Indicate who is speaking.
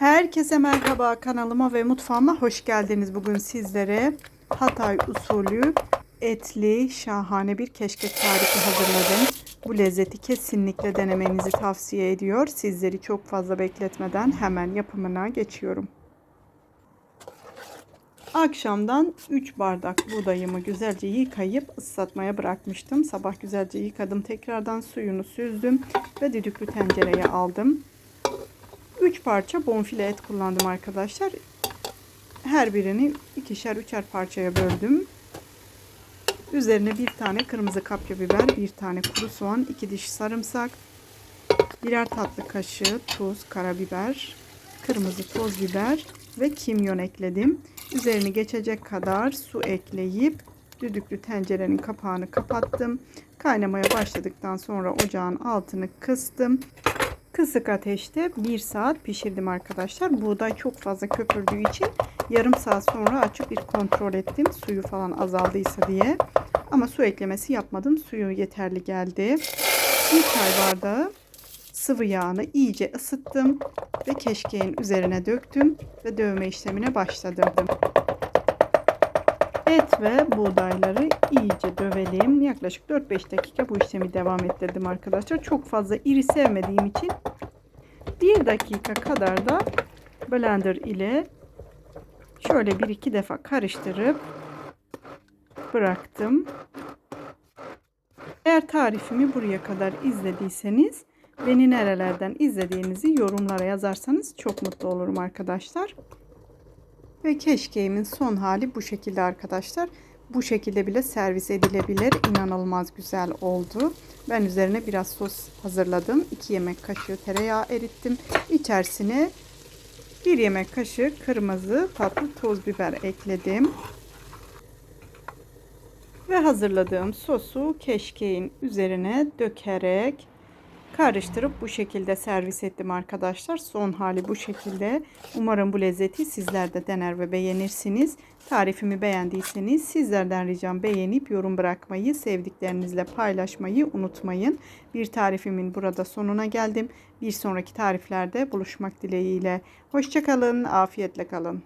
Speaker 1: Herkese merhaba kanalıma ve mutfağıma hoş geldiniz. Bugün sizlere Hatay usulü etli şahane bir keşkek tarifi hazırladım. Bu lezzeti kesinlikle denemenizi tavsiye ediyor. Sizleri çok fazla bekletmeden hemen yapımına geçiyorum. Akşamdan 3 bardak buğdayımı güzelce yıkayıp ıslatmaya bırakmıştım. Sabah güzelce yıkadım. Tekrardan suyunu süzdüm ve düdüklü tencereye aldım. 3 parça bonfile et kullandım arkadaşlar. Her birini ikişer üçer parçaya böldüm. Üzerine bir tane kırmızı kapya biber, bir tane kuru soğan, iki diş sarımsak, birer tatlı kaşığı tuz, karabiber, kırmızı toz biber ve kimyon ekledim. Üzerini geçecek kadar su ekleyip düdüklü tencerenin kapağını kapattım. Kaynamaya başladıktan sonra ocağın altını kıstım. Kısık ateşte 1 saat pişirdim arkadaşlar. Buğday çok fazla köpürdüğü için yarım saat sonra açıp bir kontrol ettim. Suyu falan azaldıysa diye. Ama su eklemesi yapmadım. Suyu yeterli geldi. Bir çay bardağı sıvı yağını iyice ısıttım ve keşkeğin üzerine döktüm ve dövme işlemine başladım. Et ve buğdayları iyice dövelim. Yaklaşık 4-5 dakika bu işlemi devam ettirdim arkadaşlar. Çok fazla iri sevmediğim için 1 dakika kadar da blender ile şöyle 1-2 defa karıştırıp bıraktım. Eğer tarifimi buraya kadar izlediyseniz beni nerelerden izlediğinizi yorumlara yazarsanız çok mutlu olurum arkadaşlar. Ve keşkeğimin son hali bu şekilde arkadaşlar. Bu şekilde bile servis edilebilir. İnanılmaz güzel oldu. Ben üzerine biraz sos hazırladım. 2 yemek kaşığı tereyağı erittim. İçerisine 1 yemek kaşığı kırmızı tatlı toz biber ekledim. Ve hazırladığım sosu keşkeğin üzerine dökerek karıştırıp bu şekilde servis ettim arkadaşlar. Son hali bu şekilde. Umarım bu lezzeti sizler de dener ve beğenirsiniz. Tarifimi beğendiyseniz sizlerden ricam beğenip yorum bırakmayı, sevdiklerinizle paylaşmayı unutmayın. Bir tarifimin burada sonuna geldim. Bir sonraki tariflerde buluşmak dileğiyle. Hoşçakalın, afiyetle kalın.